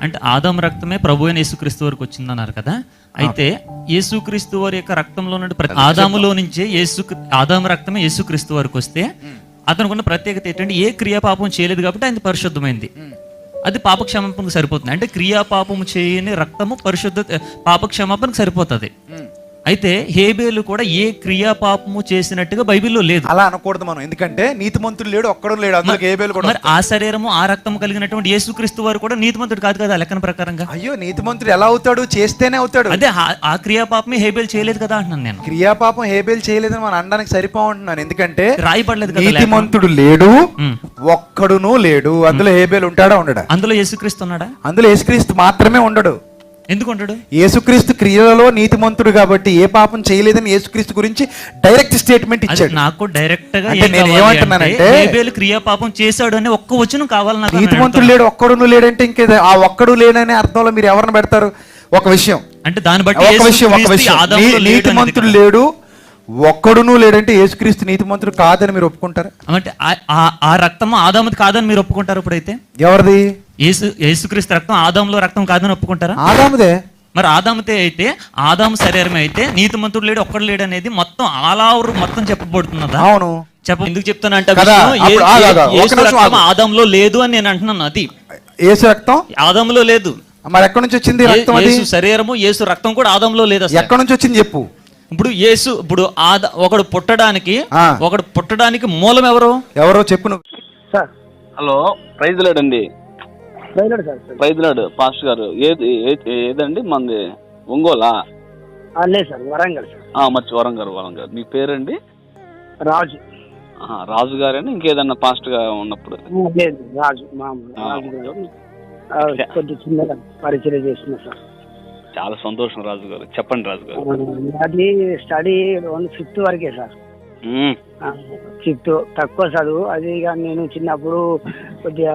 అంటే ఆదాం రక్తమే ప్రభు అయిన యేసుక్రీస్తు వరకు వచ్చిందన్నారు కదా? అయితే యేసుక్రీస్తు వారి యొక్క రక్తంలో నుండి ప్రతి ఆదాములో నుంచే యేసు ఆదాము రక్తమే యేసుక్రీస్తు వరకు వస్తే అతనికి ఉన్న ప్రత్యేకత ఏంటంటే ఏ క్రియాపాపం చేయలేదు కాబట్టి ఆయన పరిశుద్ధమైంది. అది పాప క్షమాపణకు సరిపోతుంది. అంటే క్రియాపాపము చేయని రక్తము పరిశుద్ధ పాప క్షమాపణకు సరిపోతుంది అయితే హేబేలు కూడా ఏ క్రియాపాపము చేసినట్టుగా బైబిల్లో లేదు. అలా అనకూడదు మనం. ఎందుకంటే నీతిమంతుడు లేడు ఒక్కడు లేడు. అందులో ఏబేలు కూడా మరి ఆ శరీరము ఆ రక్తము కలిగినటువంటి యేసుక్రీస్తు వారు కూడా నీతిమంతుడు కాదు కదా లెక్కన ప్రకారంగా? అయ్యో నీతిమంతుడు ఎలా అవుతాడు? చేస్తేనే అవుతాడు. అదే ఆ- క్రియాపాపమే హేబేల్ చేయలేదు కదా అంటున్నాను నేను. క్రియాపాపం హేబేలు చేయలేదని మనం అనడానికి సరిపోంటున్నాను ఎందుకంటే రాయబడలేదు కదా. నీతిమంతుడు లేడు. ఒక్కడును లేడు. అందులో హేబేలు ఉంటాడా ఉండడా? అందులో యేసుక్రీస్తు ఉన్నాడా? అందులో యేసుక్రీస్తు మాత్రమే ఉండడు. ఎందుకు ఉంటాడు యేసుక్రీస్తు క్రియలలో నీతిమంతుడు కాబట్టి ఏ పాపం చేయలేదని యేసుక్రీస్తు గురించి డైరెక్ట్ స్టేట్మెంట్ ఇచ్చాడు. నాకు డైరెక్ట్గా నేను ఏమంటున్నానంటే- హేబేలు క్రియాపాపం చేశాడు అని ఒక్క వచనం కావాలి నాకు నీతిమంతుడు. లేడు ఒక్కడును లేడంటే ఇంకే ఆ ఒక్కడు లేడనే అర్థంలో మీరు ఎవరిని పెడతారు? ఒక విషయం. అంటే దాన్ని బట్టి ఒక విషయం ఒక విషయం. నీతిమంతుడు. లేడు ఒక్కడును లేడంటే యేసుక్రీస్తు నీతిమంతుడు కాదని మీరు ఒప్పుకుంటారా? అంటే ఆ- ఆ- ఆ రక్తము ఆదాముది కాదని మీరు ఒప్పుకుంటారు ఇప్పుడైతే? ఎవరిది? యేసు యేసుక్రీస్తు రక్తం ఆదాంలో రక్తం కాదని ఒప్పుకుంటారా? ఆదాముదే? మరి ఆదాముతే అయితే ఆదాము శరీరమే అయితే నీతిమంతుడు లేడు ఒక్కడు లేడు అనేది మొత్తం ఆలావరు మొత్తం చెప్పబడుతున్నదా? అవును. చెప్ప ఎందుకు చెప్తాను అంటే. ఆదంలో లేదు అని నేను అంటున్నాను అది. ఏసు రక్తం? ఆదంలో లేదు. మరి ఎక్కడి నుంచి వచ్చింది రక్తం శరీరము యేసు రక్తం కూడా ఆదంలో లేదు ఎక్కడి నుంచి వచ్చింది చెప్పు. ఇప్పుడు యేసు ఇప్పుడు ఆద ఒకడు పుట్టడానికి. ఒకడు పుట్టడానికి మూలం ఎవరు? ఎవరో చెప్పు నువ్వు. సార్. హలో ప్రైజ్ లాడ్ అండి. ప్రైజ్ లాడ్ పాస్ట్ గారు. ఏది ఏ- ఏదండి మంది? ఒంగోలా? లేదు సార్ వరంగల్ సార్. ఆ, మర్చి వరంగారు వరంగారు మీ పేరండి? రాజు. రాజు గారని? ఇంకేదన్నా పాస్ట్గా ఉన్నప్పుడు? లేదు రాజు మా ఆ. రాజు గారు. ఆ, కొద్ది చిన్నగా పరిచయం చేస్తున్నా సార్. చాలా సంతోషం రాజు గారు చెప్పండి రాజు గారు అది స్టడీ వన్ ఫిఫ్త్ వరకే సార్. ఫిఫ్త్ తక్కువ చదువు. అది ఇక నేను చిన్నప్పుడు కొద్దిగా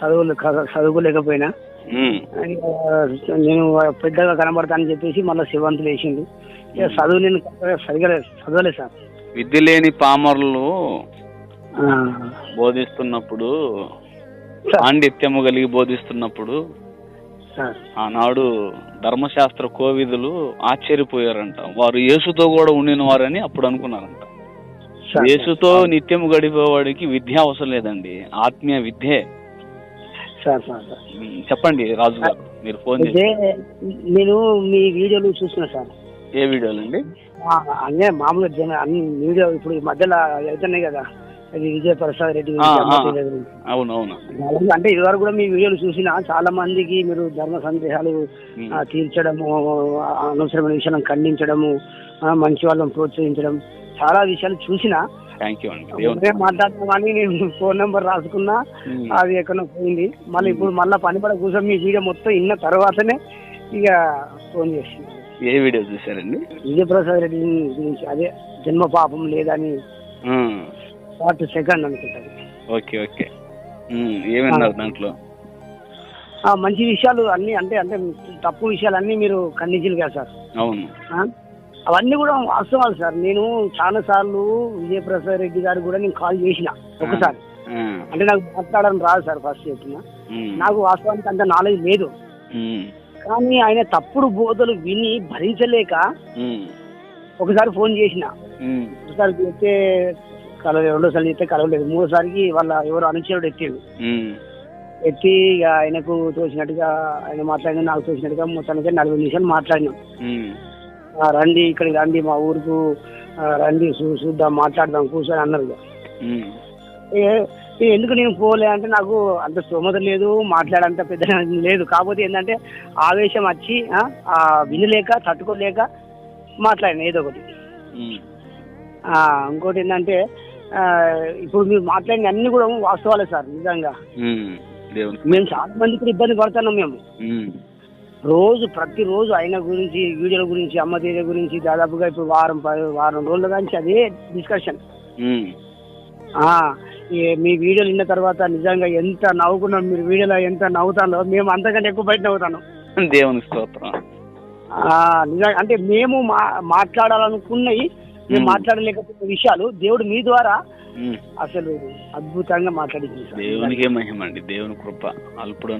చదువులు చదువుకోలేకపోయినా నేను పెద్దగా కనబడతానని చెప్పేసి మళ్ళీ సెవెంత్ ఇక చదువు నేను సరిగా చదవలేదు సార్. విద్య లేని పామరులు బోధిస్తున్నప్పుడు. పాండిత్యము కలిగి బోధిస్తున్నప్పుడు ఆనాడు ధర్మశాస్త్ర కోవిదులు ఆశ్చర్యపోయారంట. వారు యేసుతో కూడా ఉండిన వారని అప్పుడు అనుకున్నారంట. యేసుతో నిత్యము గడిపేవాడికి విద్య అవసరం లేదండి. ఆత్మీయ విద్యే. చెప్పండి రాజు గారు మీరు ఫోన్ నేను మీ వీడియోలు చూస్తున్నా సార్. ఏ వీడియోలండి? ఆ, అన్నీ అన్ని వీడియో ఇప్పుడు ఈ మధ్యలో అవుతున్నాయి కదా. అది విజయ ప్రసాద్ రెడ్డి. అవును అవును. అలాగే అంటే ఇదివరకు కూడా మీ వీడియోలు చూసిన చాలా మందికి మీరు ధర్మ సందేహాలు తీర్చడము అనవసరమైన విషయాలను ఖండించడము మంచి వాళ్ళని ప్రోత్సహించడం చాలా విషయాలు చూసిన. మాట్లాడదామని నేను ఫోన్ నెంబర్ రాసుకున్నా. అది ఎక్కడో పోయింది. మళ్ళీ ఇప్పుడు మళ్ళీ పని పడ కూర్చొని మీ వీడియో మొత్తం విన్న తర్వాతనే ఇక ఫోన్ చేసింది ఏ వీడియో చూసారండి విజయప్రసాద్ రెడ్డి గురించి. అదే జన్మ పాపం లేదని. పార్ట్ సెకండ్ అనుకుంటుంది ఓకే ఓకే. ఏమన్నారు దాంట్లో? ఆ, మంచి విషయాలు అన్ని అంటే అంటే తప్పు విషయాలు అన్ని మీరు ఖండించారు కదా సార్. అవును? అవన్నీ కూడా వాస్తవాలు సార్. నేను చాలా సార్లు విజయప్రసాద్ రెడ్డి గారు కూడా నేను కాల్ చేసిన ఒకసారి. అంటే నాకు మాట్లాడడం రాదు సార్ ఫస్ట్ ఉమ్, నాకు వాస్తవానికి అంత నాలెడ్జ్ లేదు. కానీ ఆయన తప్పుడు బోధలు విని భరించలేక ఒకసారి ఫోన్ చేసిన. ఒకసారి చేస్తే కలవలేదు రెండోసారి చేస్తే కలవలేదు మూడోసారికి వాళ్ళ ఎవరు అనుచరుడు ఎత్తిండు ఎత్తి ఇక ఆయనకు తోచినట్టుగా ఆయన మాట్లాడిన నాకు తోచినట్టుగా మొత్తానికి నలభై నిమిషాలు మాట్లాడినాం. రండి ఇక్కడికి రండి మా ఊరుకు రండి చూ చూద్దాం మాట్లాడదాం కూర్చొని అన్నారు ఎందుకు నేను పోలే అంటే నాకు అంత స్తోమత లేదు మాట్లాడంత పెద్ద లేదు. కాకపోతే ఏంటంటే ఆవేశం వచ్చి వినలేక తట్టుకోలేక మాట్లాడిన ఏదో ఒకటి. ఇంకోటి ఏంటంటే ఇప్పుడు మీరు మాట్లాడిన అన్ని కూడా వాస్తవాలే సార్ నిజంగా. మేము. చాలా మందికి కూడా ఇబ్బంది పడుతున్నాం మేము. రోజు ప్రతిరోజు ఆయన గురించి వీడియోల గురించి అమ్మ తేజ గురించి దాదాపుగా ఇప్పుడు వారం వారం రోజుల నుంచి అదే డిస్కషన్ మీ వీడియోలు విన్న తర్వాత నిజంగా ఎంత నవ్వుకున్నాం మీరు వీడియోలో ఎంత నవ్వుతానో మేము అంతకంటే ఎక్కువ బయట నవ్వుతాను. దేవునికి స్తోత్రం. ఆ, నిజంగా అంటే మేము మా మాట్లాడాలనుకున్నవి మేము. మాట్లాడలేకపోతున్న విషయాలు దేవుడు మీ ద్వారా. అసలు అద్భుతంగా మాట్లాడింది సార్. దేవునికే మహిమ అండి దేవుని కృప అల్పుడు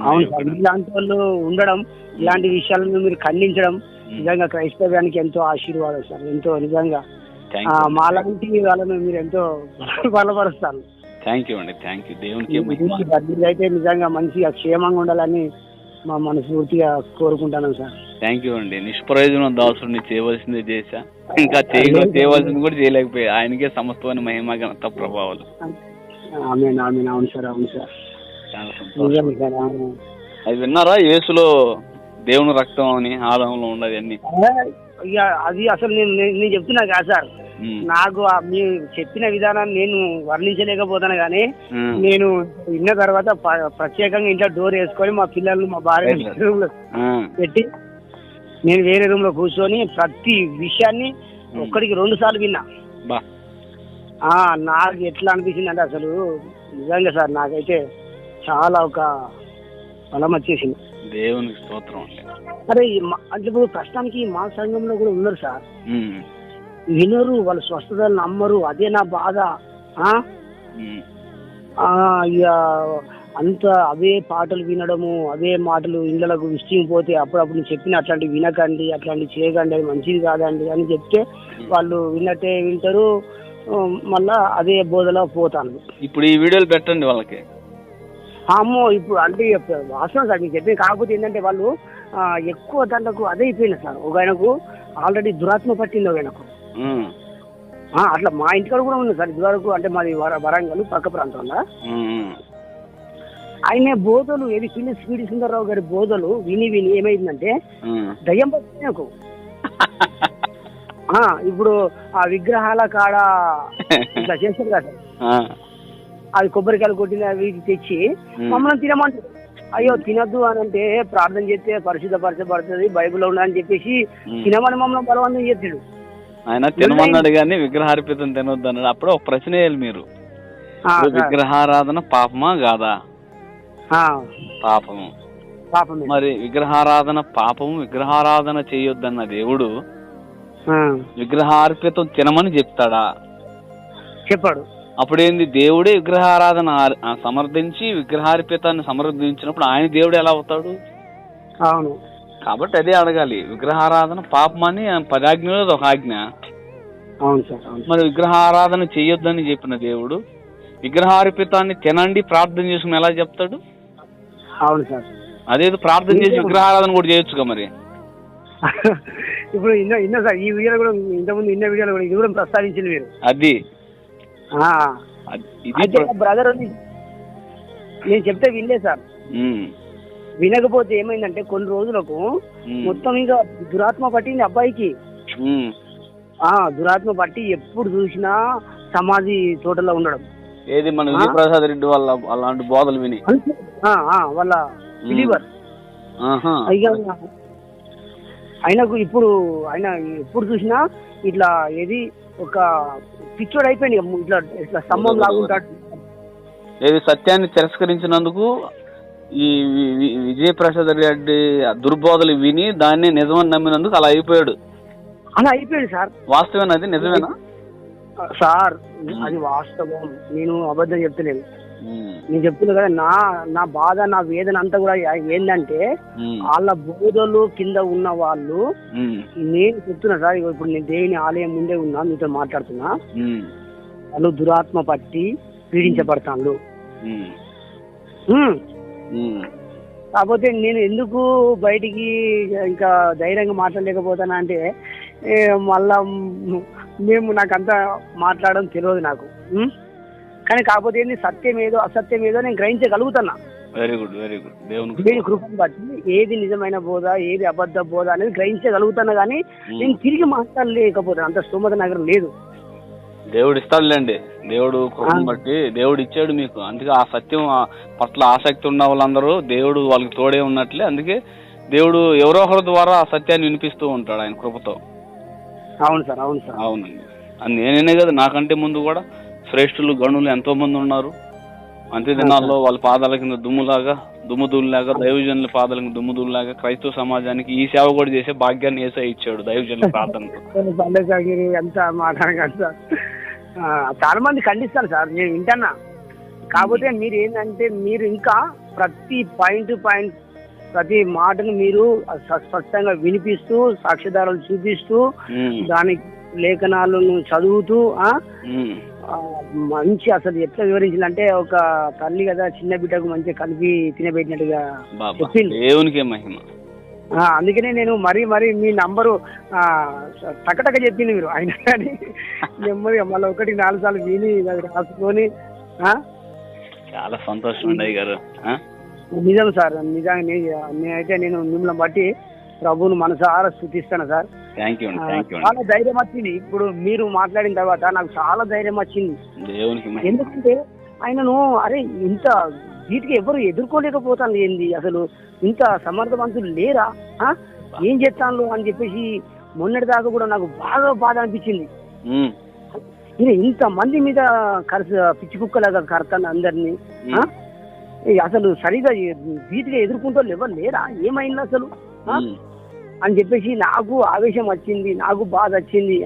ఇలాంటి వాళ్ళు ఉండడం ఇలాంటి విషయాలను మీరు ఖండించడం నిజంగా క్రైస్తవ్యానికి ఎంతో ఆశీర్వాదం సార్. ఎంతో నిజంగా మాలాంటి వాళ్ళను మీరు ఎంతో బలపరుస్తారు. థ్యాంక్ యూ అండి థ్యాంక్ యూ దేవునికే మీరైతే నిజంగా మంచిగా క్షేమంగా ఉండాలని మా మనస్ఫూర్తిగా కోరుకుంటాను సార్. థ్యాంక్ యూ అండి. నిష్ప్రయోజనం దాసుడిని చేయవలసిందే చేశా. ఇంకా చేయ చేయవలసింది కూడా చేయలేకపోయా. ఆయనకే సమస్తమైన మహిమ ఘనత ప్రభావాలు. ఆమె అవును సార్ అవును సార్. చాలా సంతోషం. అది విన్నారా? యేసులో దేవుని రక్తం అని ఆలంలో ఉన్నది అన్ని. అది అసలు నేను నేను నేను చెప్తున్నా కాదు సార్. నాకు మీరు చెప్పిన విధానాన్ని నేను వర్ణించలేకపోతాను కానీ నేను విన్న తర్వాత ప్రత్యేకంగా ఇంట్లో డోర్ వేసుకొని మా పిల్లల్ని మా భార్య. రూమ్లో పెట్టి నేను వేరే రూమ్లో కూర్చొని ప్రతి విషయాన్ని ఒక్కడికి రెండు సార్లు విన్నా. నాకు ఎట్లా అనిపించింది అంటే అసలు నిజంగా సార్ నాకైతే చాలా ఒక బలం వచ్చేసింది. దేవునికి స్తోత్రం అరే అంటే ఇప్పుడు ప్రస్తుతానికి మా సంఘంలో కూడా ఉన్నారు సార్. వినరు వాళ్ళ స్వస్థతలు నమ్మరు. అదే నా బాధ. అంత అవే పాటలు వినడము అవే మాటలు ఇళ్ళకు పోతే అప్పుడప్పుడు నేను చెప్పిన అట్లాంటివి వినకండి అట్లాంటివి చేయకండి అది మంచిది కాదండి అని చెప్తే వాళ్ళు విన్నట్టే వింటారు. మళ్ళా అదే బోధలో పోతాను. ఇప్పుడు ఈ వీడియోలు పెట్టండి వాళ్ళకి. అమ్మో ఇప్పుడు అంటే వాస్తవం సార్ మీకు చెప్పింది కాకపోతే ఏంటంటే వాళ్ళు ఎక్కువ దాంట్లో అదే అయిపోయింది సార్. ఒక ఆయనకు ఆల్రెడీ దురాత్మ పట్టింది ఒక ఆయనకు. అట్లా మా ఇంటికాడ కూడా ఉంది సార్ ఇదివరకు అంటే మాది వర- వరంగల్ పక్క ప్రాంతంలో. ఆయన బోధలు ఏది పిల్లి స్పీడి సుందరరావు గారి బోధలు విని విని ఏమైందంటే. దయ్యం పట్టింది నాకు ఇప్పుడు ఆ విగ్రహాల కాడ ఇట్లా చేస్తారు కదా అది కొబ్బరికాయలు కొట్టిన అవి తెచ్చి. మమ్మల్ని తినమంటారు అయ్యో తినద్దు అని అంటే ప్రార్థన చేస్తే పరిశుద్ధపరచబడుతుంది బైబిల్లో ఉండని చెప్పేసి. తినమని మమ్మల్ని బలవంతం చేస్తాడు ఆయన తినమన్నాడు కానీ విగ్రహార్పితం తినొద్దు అన్నాడు. అప్పుడే ఒక ప్రశ్న వేయాలి మీరు. విగ్రహారాధన పాపమా కాదా? పాపము. మరి విగ్రహారాధన పాపము విగ్రహారాధన చేయొద్దన్న దేవుడు విగ్రహార్పితం తినమని చెప్తాడా? చెప్పాడు. అప్పుడేంది? దేవుడే విగ్రహారాధన సమర్థించి విగ్రహార్పితాన్ని సమర్థించినప్పుడు ఆయన దేవుడు ఎలా అవుతాడు? అవును. కాబట్టి అదే అడగాలి. విగ్రహారాధన పాపమని పదాజ్ఞలో ఒక ఆజ్ఞ. అవును సార్ మరి విగ్రహారాధన చేయొద్దని చెప్పిన దేవుడు విగ్రహార్పితాన్ని తినండి ప్రార్థన చేసుకుని ఎలా చెప్తాడు? అవును సార్. అదేదో ప్రార్థన చేసి విగ్రహారాధన కూడా చేయొచ్చుగా మరి? ఇప్పుడు ఇన్న ఇన్న సార్ ఈ వీడియోలో కూడా ఇంతకుముందు ఇన్న వీడియోలో కూడా ఇది కూడా ప్రస్తావించింది మీరు. అది. బ్రదర్ నేను చెప్తే వినలే సార్. వినకపోతే ఏమైందంటే కొన్ని రోజులకు మొత్తం ఇంకా దురాత్మ పట్టింది అబ్బాయికి. ఆ దురాత్మ పట్టి ఎప్పుడు చూసినా సమాధి తోటలో ఉండడం. ఏది మన విజయప్రసాద్ రెడ్డి వాళ్ళ అలాంటి బోధలు విని. వాళ్ళ బిలీవర్ ఆయనకు ఇప్పుడు ఆయన ఎప్పుడు చూసినా ఇట్లా ఏది ఒక పిచ్చోడు అయిపోయింది. ఇట్లా ఇట్లా స్తంభం లాగుంటాడు. ఏది సత్యాన్ని తిరస్కరించినందుకు ఈ విజయప్రసాద్ రెడ్డి దుర్బోధలు విని దాన్ని నిజమని నమ్మినందుకు అలా అయిపోయాడు. అలా అయిపోయాడు సార్. వాస్తవేనా అది? నిజమేనా? సార్ అది వాస్తవం. నేను అబద్ధం చెప్తలేను. నేను చెప్తున్నా కదా నా నా బాధ నా వేదన అంతా కూడా ఏంటంటే వాళ్ళ బోధలు కింద ఉన్న వాళ్ళు నేను చెప్తున్నా సార్ ఇప్పుడు నేను దేవుని ఆలయం ముందే ఉన్నా మీతో మాట్లాడుతున్నా. వాళ్ళు దురాత్మ పట్టి పీడించబడతాను. కాకపోతే నేను ఎందుకు బయటికి ఇంకా ధైర్యంగా మాట్లాడలేకపోతానా అంటే మళ్ళా మేము నాకంతా మాట్లాడడం తెలియదు నాకు? కానీ కాకపోతే ఏంది సత్యం ఏదో అసత్యం ఏదో నేను గ్రహించగలుగుతున్నా. వెరీ గుడ్ వెరీ గుడ్ దేవుని కృపను బట్టి ఏది నిజమైన బోధ ఏది అబద్ధ బోధ అనేది గ్రహించగలుగుతున్నా కానీ నేను తిరిగి మాట్లాడలేకపోతాను అంత స్తోమత నగరం లేదు. దేవుడు ఇస్తాడులేండి. దేవుడు కృపను బట్టి దేవుడు ఇచ్చాడు మీకు. అందుకే ఆ సత్యం పట్ల ఆసక్తి ఉన్న వాళ్ళందరూ దేవుడు వాళ్ళకి తోడే ఉన్నట్లే అందుకే దేవుడు ఎవరో ఒకరి ద్వారా ఆ సత్యాన్ని వినిపిస్తూ ఉంటాడు ఆయన కృపతో. అవును సార్ అవును సార్. అవునండి. అది నేనే కదా నాకంటే ముందు కూడా శ్రేష్ఠులు గణులు ఎంతో మంది ఉన్నారు. అంత్య దినాల్లో వాళ్ళ పాదాల కింద దుమ్ములాగా దుమ్ముదూళ్ళలాగా దైవజనుల పాదాల కింద దుమ్ముదూళ్ళలాగా క్రైస్తవ సమాజానికి ఈ సేవ కూడా చేసే భాగ్యాన్ని ఏసై ఇచ్చాడు దైవజనుల ప్రార్థనకు. చాలా మంది ఖండిస్తారు సార్ నేను వింటున్నా. కాకపోతే మీరు ఏంటంటే మీరు ఇంకా ప్రతి పాయింట్ పాయింట్ ప్రతి మాటను మీరు స్ప- స్పష్టంగా వినిపిస్తూ సాక్ష్యధారాలు చూపిస్తూ దానికి లేఖనాలను చదువుతూ మంచి అసలు ఎట్లా వివరించాలంటే ఒక తల్లి కదా చిన్న బిడ్డకు మంచిగా కలిపి తినబెట్టినట్టుగా చెప్పింది. దేవునికే మహిమ. అందుకనే నేను మరీ మరీ మీ నంబరు టకటక చెప్పింది మీరు. అయినా కానీ నెమ్మదిగా మళ్ళీ ఒకటి నాలుగు సార్లు విని రాసుకొని చాలా సంతోషం అండి గారు? నిజం సార్ నిజంగా నేనైతే నేను మిమ్మల్ని బట్టి ప్రభువును మనసారా స్థుతిస్తాను సార్. చాలా ధైర్యం వచ్చింది. ఇప్పుడు మీరు మాట్లాడిన తర్వాత నాకు చాలా ధైర్యం వచ్చింది. ఎందుకంటే ఆయనను అరే ఇంత వీటికి ఎవరు ఎదుర్కోలేకపోతాను ఏంది? అసలు ఇంత సమర్థవంతులు లేరా? ఏం చేస్తాను అని చెప్పేసి మొన్నటి దాకా కూడా నాకు బాగా బాధ అనిపించింది. ఈయన ఇంత మంది మీద కరస పిచ్చి కుక్కలాగా కడతాను అందరినీ అసలు సరిగా వీటిగా ఎదుర్కొంటూ ఎవరు లేరా? ఏమైంది అసలు? అని చెప్పేసి నాకు ఆవేశం వచ్చింది నాకు బాధ వచ్చింది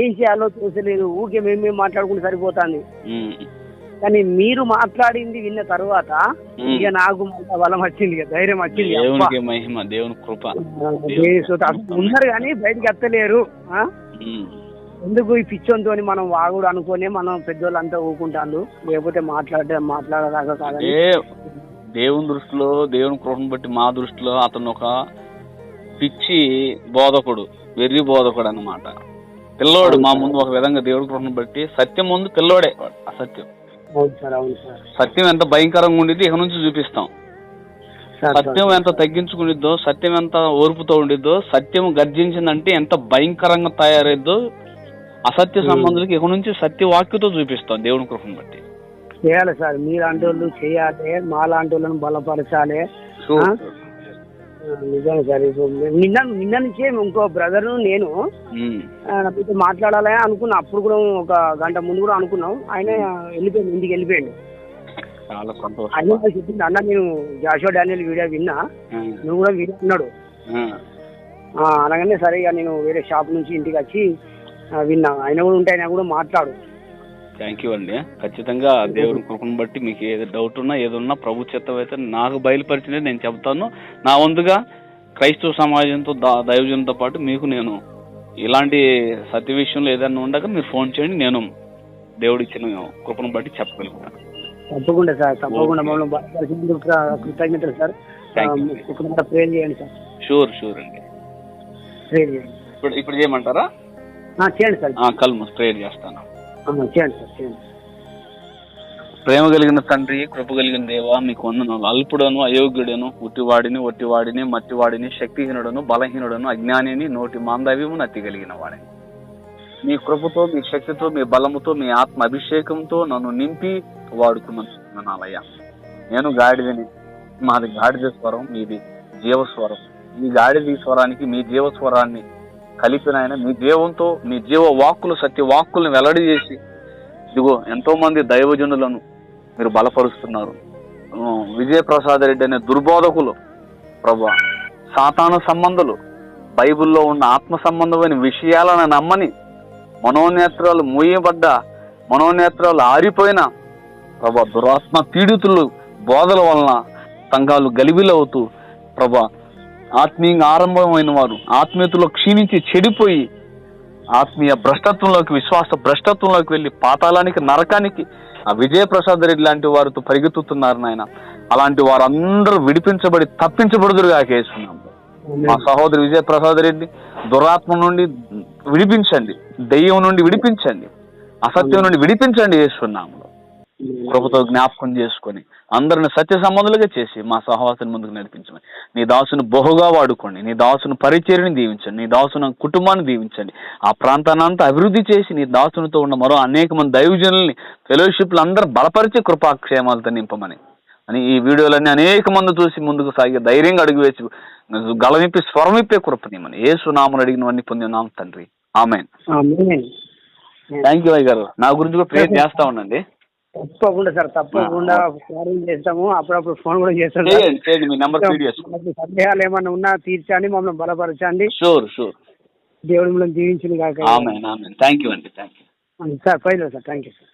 ఏం చేయాలో తోచలేదు ఊరికే మేమేం మాట్లాడుకుంటే సరిపోతుంది. కానీ మీరు మాట్లాడింది విన్న తర్వాత. ఇక నాకు బలం వచ్చింది ధైర్యం వచ్చింది. దేవునికి మహిమ దేవుని కృప. ఉన్నారు కానీ బయటికి ఎత్తలేరు ఎందుకు ఈ పిచ్చోంతో మనం వాగుడు అనుకునే మనం పెద్దోళ్ళంతా ఊకుంటాను లేకపోతే మాట్లాడే మాట్లాడదాకా అంటే దేవుని దృష్టిలో దేవుని కృపను బట్టి మా దృష్టిలో అతను ఒక పిచ్చి బోధకుడు వెర్రి బోధకుడు అన్నమాట. పిల్లోడు మా ముందు ఒక విధంగా దేవుడి కృపను బట్టి సత్యం ముందు పిల్లోడే అసత్యం అవును సార్ అవును సార్. సత్యం ఎంత భయంకరంగా ఉండిద్ది ఇక నుంచి చూపిస్తాం. సత్యం ఎంత తగ్గించుకునిద్దో సత్యం ఎంత ఓర్పుతో ఉండిద్దో సత్యం గర్జించిందంటే ఎంత భయంకరంగా తయారైద్దో అసత్య సంబంధులకి ఇక నుంచి సత్య వాక్యతో చూపిస్తాం దేవుని కృపను బట్టి. చేయాలి సార్ మీలాంటి వాళ్ళు చేయాలి మాలాంటి వాళ్ళని బలపరచాలి నిజంగా సార్ ఇప్పుడు నిన్న నిన్న నుంచే ఇంకో బ్రదర్ నేను మీతో మాట్లాడాలి అనుకున్నా. అప్పుడు కూడా ఒక గంట ముందు కూడా అనుకున్నాం. ఆయన వెళ్ళిపోయింది ఇంటికి వెళ్ళిపోయిండు. చాలా సంతోషం. ఆయన చెప్పింది అన్న నేను జాషో డానియల్ వీడియో విన్నా. నువ్వు కూడా విని అన్నాడు. ఉమ్. ఆ, అనగానే సరే ఇక నేను వేరే షాప్ నుంచి ఇంటికి వచ్చి విన్నా. ఆయన కూడా ఉంటే ఆయన కూడా మాట్లాడు. థ్యాంక్ యూ అండి. ఖచ్చితంగా దేవుని కృపను బట్టి మీకు ఏది డౌట్ ఉన్నా ఏదున్నా ప్రభు చిత్తం అయితే నాకు బయలుపరిచినది నేను చెప్తాను నా వంతుగా క్రైస్తవ సమాజంతో దైవజనంతో పాటు మీకు నేను ఇలాంటి సత్య విషయంలో ఏదైనా ఉండగా మీరు ఫోన్ చేయండి. నేను దేవుడి ఇచ్చిన కృపను బట్టి చెప్పగలుగుతాను. తప్పకుండా సార్ తప్పకుండా మమ్మల్ని కృతజ్ఞతలు సార్. ప్రేర్ చేయండి సార్. షూర్ షూర్ అండి. ప్రేర్ చేయండి. ఇప్పుడు ఇప్పుడు చేయమంటారా? చేయండి సార్. ఆ, కల్ము ప్రేయర్ చేస్తాను. చేయండి సార్ చేయండి. ప్రేమ కలిగిన తండ్రి కృప కలిగిన దేవ మీకు వందనాలు. అల్పుడను అయోగ్యుడను ఉట్టివాడిని ఒట్టివాడిని మట్టివాడిని శక్తిహీనుడను బలహీనుడను అజ్ఞానిని నోటి మాందవ్యము నత్తి కలిగిన వాడిని. మీ కృపతో మీ శక్తితో మీ బలముతో మీ ఆత్మ అభిషేకంతో నన్ను నింపి వాడుకున్నానయ్యా నేను గాడిదని మాది గాడిద స్వరం మీది జీవస్వరం. మీ గాడిద స్వరానికి మీ జీవస్వరాన్ని కలిపిన ఆయన మీ జీవంతో మీ జీవ వాక్కులు సత్య వాక్కులను వెల్లడి చేసి ఇదిగో ఎంతో మంది దైవజనులను మీరు బలపరుస్తున్నారు. విజయప్రసాద్ రెడ్డి అనే దుర్బోధకులు ప్రభా సాతాను సంబంధులు బైబిల్లో ఉన్న ఆత్మ సంబంధమైన విషయాలను నమ్మని మనోనేత్రాలు మూయబడ్డ మనోనేత్రాలు ఆరిపోయిన ప్రభా దురాత్మ పీడితులు బోధల వలన సంఘాలు గలిబిలవుతూ ప్రభా ఆత్మీయంగా ఆరంభమైన వారు. ఆత్మీయతలో క్షీణించి చెడిపోయి ఆత్మీయ భ్రష్టత్వంలోకి విశ్వాస భ్రష్టత్వంలోకి వెళ్ళి పాతాళానికి నరకానికి ఆ విజయప్రసాద్ రెడ్డి లాంటి వారితో పరిగెత్తుతున్నారు నాయన. అలాంటి వారందరూ విడిపించబడి తప్పించబడుదురుగా కేసున్నాం మా సహోదరి విజయప్రసాద్ రెడ్డి దురాత్మ నుండి విడిపించండి దెయ్యం నుండి విడిపించండి అసత్యం నుండి విడిపించండి చేస్తున్నాము కృపతో జ్ఞాపకం చేసుకొని అందరిని సత్య సంబంధులుగా చేసి మా సహవాసాన్ని ముందుకు నడిపించమని. నీ దాసును బహుగా వాడుకోండి నీ దాసును పరిచర్ని దీవించండి నీ దాసును కుటుంబాన్ని దీవించండి. ఆ ప్రాంతాన్ని అంతా అభివృద్ధి చేసి నీ దాసునితో ఉన్న మరో అనేక మంది దైవజనుల్ని ఫెలోషిప్లు అందరూ బలపరిచి కృపాక్షేమాలతో నింపమని. అని ఈ వీడియోలన్నీ అనేక మంది చూసి ముందుకు సాగి ధైర్యంగా అడుగు వేసి గళమిప్పి స్వరమిప్పే కృపనిమని ఏ సునామను అడిగినవన్నీ పొందినాం తండ్రి. ఆమేన్. థ్యాంక్ యూ గారు నా గురించి కూడా ప్రేర్ చేస్తా ఉండండి. తప్పకుండా సార్ తప్పకుండా ఫోన్ చేస్తాము. అప్పుడప్పుడు ఫోన్ కూడా చేస్తాం సార్. చేయండి చేయండి మీ నెంబర్ ఫీడ్ చేసుకోండి మనకు సందేహాలు ఏమన్నా ఉన్నా తీర్చండి మమ్మల్ని బలపరచండి. Sure sure. దేవుడి మిమ్మల్ని దీవించింది కాక ఆమెన్ ఆమెన్. థ్యాంక్ యూ అండి థ్యాంక్ యూ సార్ ఫైల్ సార్ థ్యాంక్ యూ సార్.